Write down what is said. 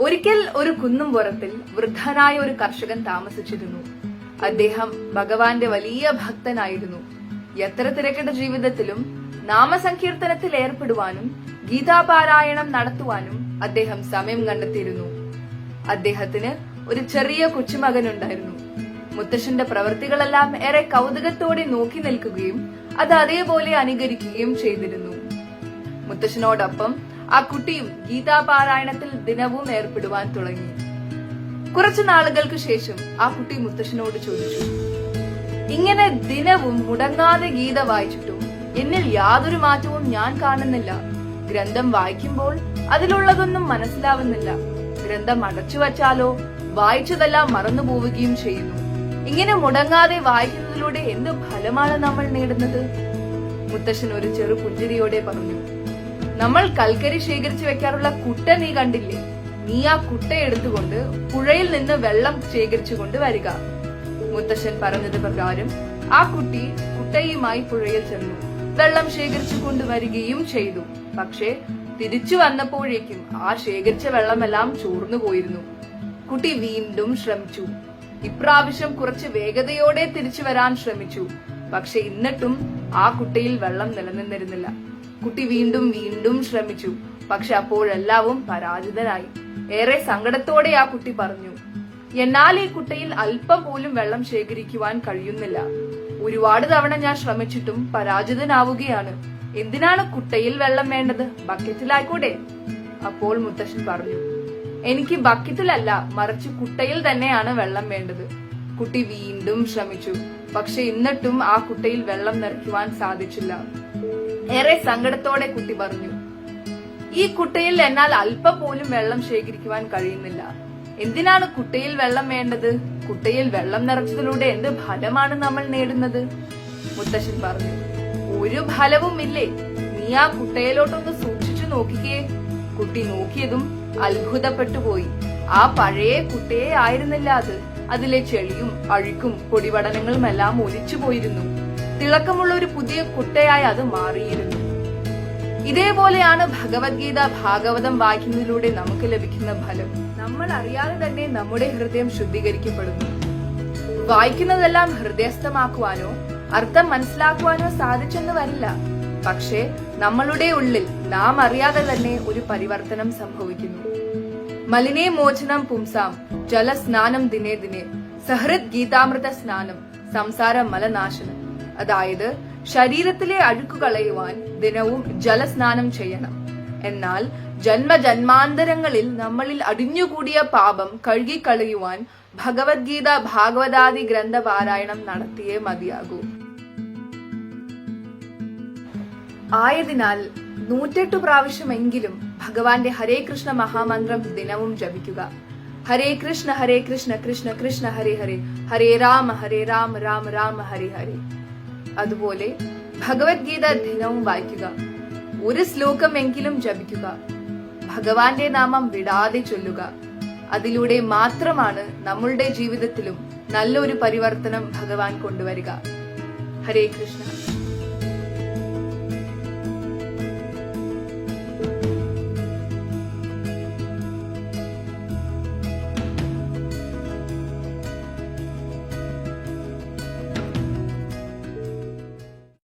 ഒരിക്കൽ ഒരു കുന്നുംപുറത്തിൽ വൃദ്ധനായ ഒരു കർഷകൻ താമസിച്ചിരുന്നു. അദ്ദേഹം ഭഗവാന്റെ വലിയ ഭക്തനായിരുന്നു. എത്ര തിരക്കിട്ട ജീവിതത്തിലും നാമസങ്കീർത്തനത്തിൽ ഏർപ്പെടുവാനും ഗീതാപാരായണം നടത്തുവാനും അദ്ദേഹം സമയം കണ്ടെത്തിയിരുന്നു. അദ്ദേഹത്തിന് ഒരു ചെറിയ കൊച്ചുമകനുണ്ടായിരുന്നു. മുത്തശ്ശന്റെ പ്രവൃത്തികളെല്ലാം ഏറെ കൗതുകത്തോടെ നോക്കി നിൽക്കുകയും അത് അതേപോലെ അനുകരിക്കുകയും ചെയ്തിരുന്നു. മുത്തശ്ശനോടൊപ്പം ആ കുട്ടിയും ഗീതാപാരായണത്തിൽ ദിനവും ഏർപ്പെടുവാൻ തുടങ്ങി. കുറച്ചു നാളുകൾക്ക് ശേഷം ആ കുട്ടി മുത്തശ്ശനോട് ചോദിച്ചു ഇങ്ങനെ ദിനവും മുടങ്ങാതെ ഗീത വായിച്ചിട്ടും? എന്നിൽ യാതൊരു മാറ്റവും ഞാൻ കാണുന്നില്ല. ഗ്രന്ഥം വായിക്കുമ്പോൾ അതിലുള്ളതൊന്നും മനസ്സിലാവുന്നില്ല. ഗ്രന്ഥം അടച്ചു വച്ചാലോ? വായിച്ചതെല്ലാം മറന്നു പോവുകയും ചെയ്യുന്നു. ഇങ്ങനെ മുടങ്ങാതെ വായിക്കുന്നതിലൂടെ എന്ത് ഫലമാണ് നമ്മൾ നേടുന്നത്? മുത്തശ്ശൻ ഒരു ചെറു പുഞ്ചിരിയോടെ പറഞ്ഞു നമ്മൾ കൽക്കരി ശേഖരിച്ചു വെക്കാറുള്ള കുട്ട നീ കണ്ടില്ലേ? നീ ആ കുട്ട എടുത്തുകൊണ്ട് പുഴയിൽ നിന്ന് വെള്ളം ശേഖരിച്ചുകൊണ്ട് വരിക. മുത്തശ്ശൻ പറഞ്ഞത് പ്രകാരം ആ കുട്ടി കുട്ടയുമായി പുഴയിൽ ചെന്നു. വെള്ളം ശേഖരിച്ചു കൊണ്ടുവരികയും ചെയ്തു. പക്ഷേ തിരിച്ചു വന്നപ്പോഴേക്കും ആ ശേഖരിച്ച വെള്ളമെല്ലാം ചോർന്നു പോയിരുന്നു. കുട്ടി വീണ്ടും ശ്രമിച്ചു. ഇപ്രാവശ്യം കുറച്ച് വേഗതയോടെ തിരിച്ചു വരാൻ ശ്രമിച്ചു. പക്ഷെ എന്നിട്ടും ആ കുട്ടയിൽ വെള്ളം നിലനിന്നിരുന്നില്ല. കുട്ടി വീണ്ടും വീണ്ടും ശ്രമിച്ചു. പക്ഷെ അപ്പോഴെല്ലാവും പരാജിതരായി. ഏറെ സങ്കടത്തോടെ ആ കുട്ടി പറഞ്ഞു എന്നാൽ ഈ കുട്ടയിൽ അല്പം പോലും വെള്ളം ശേഖരിക്കുവാൻ കഴിയുന്നില്ല. ഒരുപാട് തവണ ഞാൻ ശ്രമിച്ചിട്ടും പരാജിതനാവുകയാണ്. എന്തിനാണ് കുട്ടയിൽ വെള്ളം വേണ്ടത്? ബക്കറ്റിലായിക്കോട്ടെ അപ്പോൾ മുത്തശ്ശൻ പറഞ്ഞു എനിക്ക് ബക്കറ്റിലല്ല മറിച്ച് കുട്ടയിൽ തന്നെയാണ് വെള്ളം വേണ്ടത്. കുട്ടി വീണ്ടും ശ്രമിച്ചു. പക്ഷെ എന്നിട്ടും ആ കുട്ടയിൽ വെള്ളം നിറയ്ക്കുവാൻ സാധിച്ചില്ല. ഏറെ സങ്കടത്തോടെ കുട്ടി പറഞ്ഞു ഈ കുട്ടയിൽ എന്നാൽ അല്പം പോലും വെള്ളം ശേഖരിക്കുവാൻ കഴിയുന്നില്ല. എന്തിനാണ് കുട്ടയിൽ വെള്ളം വേണ്ടത്? കുട്ടയിൽ വെള്ളം നിറച്ചതിലൂടെ എന്ത് ഫലമാണ് നമ്മൾ നേടുന്നത്? മുത്തശ്ശൻ പറഞ്ഞു ഒരു ഫലവും ഇല്ലേ. നീ ആ കുട്ടയിലോട്ടൊന്ന് സൂക്ഷിച്ചു നോക്കിക്കേ. കുട്ടി നോക്കിയതും അത്ഭുതപ്പെട്ടു പോയി ആ പഴയ കുട്ടയെ ആയിരുന്നില്ല അത്. അതിലെ ചെളിയും അഴുക്കും പൊടിപടലങ്ങളും എല്ലാം ഒലിച്ചു പോയിരുന്നു തിളക്കമുള്ള ഒരു പുതിയ കുട്ടയായി അത് മാറിയിരുന്നു. ഇതേപോലെയാണ് ഭഗവത്ഗീത ഭാഗവതം വായിക്കുന്നതിലൂടെ നമുക്ക് ലഭിക്കുന്ന ഫലം. നമ്മൾ അറിയാതെ തന്നെ നമ്മുടെ ഹൃദയം ശുദ്ധീകരിക്കപ്പെടുന്നു. വായിക്കുന്നതെല്ലാം ഹൃദയസ്ഥമാക്കുവാനോ അർത്ഥം മനസ്സിലാക്കുവാനോ സാധിച്ചെന്ന് വരില്ല. പക്ഷേ നമ്മളുടെ ഉള്ളിൽ നാം അറിയാതെ തന്നെ ഒരു പരിവർത്തനം സംഭവിക്കുന്നു. മലിനേ മോചനം പുംസാം ജലസ്നാനം ദിനേ ദിനേ സഹൃദ് ഗീതാമൃത സ്നാനം സംസാര മലനാശനം. അതായത് ശരീരത്തിലെ അഴുക്ക് കളയുവാൻ ദിനവും ജലസ്നാനം ചെയ്യണം. എന്നാൽ ജന്മജന്മാന്തരങ്ങളിൽ നമ്മളിൽ അടിഞ്ഞുകൂടിയ പാപം കഴുകിക്കളയുവാൻ ഭഗവത്ഗീത ഭാഗവതാദി ഗ്രന്ഥ പാരായണം നടത്തിയേ മതിയാകൂ. ആയതിനാൽ നൂറ്റെട്ടു പ്രാവശ്യമെങ്കിലും ഭഗവാന്റെ ഹരേ കൃഷ്ണ മഹാമന്ത്രം ദിനവും ജപിക്കുക. ഹരേ കൃഷ്ണ ഹരേ കൃഷ്ണ കൃഷ്ണ കൃഷ്ണ ഹരേ ഹരേ. ഹരേ രാമ ഹരേ രാമ രാമ രാമ ഹരേ ഹരേ. അതുപോലെ ഭഗവത്ഗീത ദിനവും വായിക്കുക. ഒരു ശ്ലോകമെങ്കിലും ജപിക്കുക. ഭഗവാന്റെ നാമം വിടാതെ ചൊല്ലുക. അതിലൂടെ മാത്രമാണ് നമ്മളുടെ ജീവിതത്തിലും നല്ലൊരു പരിവർത്തനം ഭഗവാൻ കൊണ്ടുവരിക. ഹരേ കൃഷ്ണ.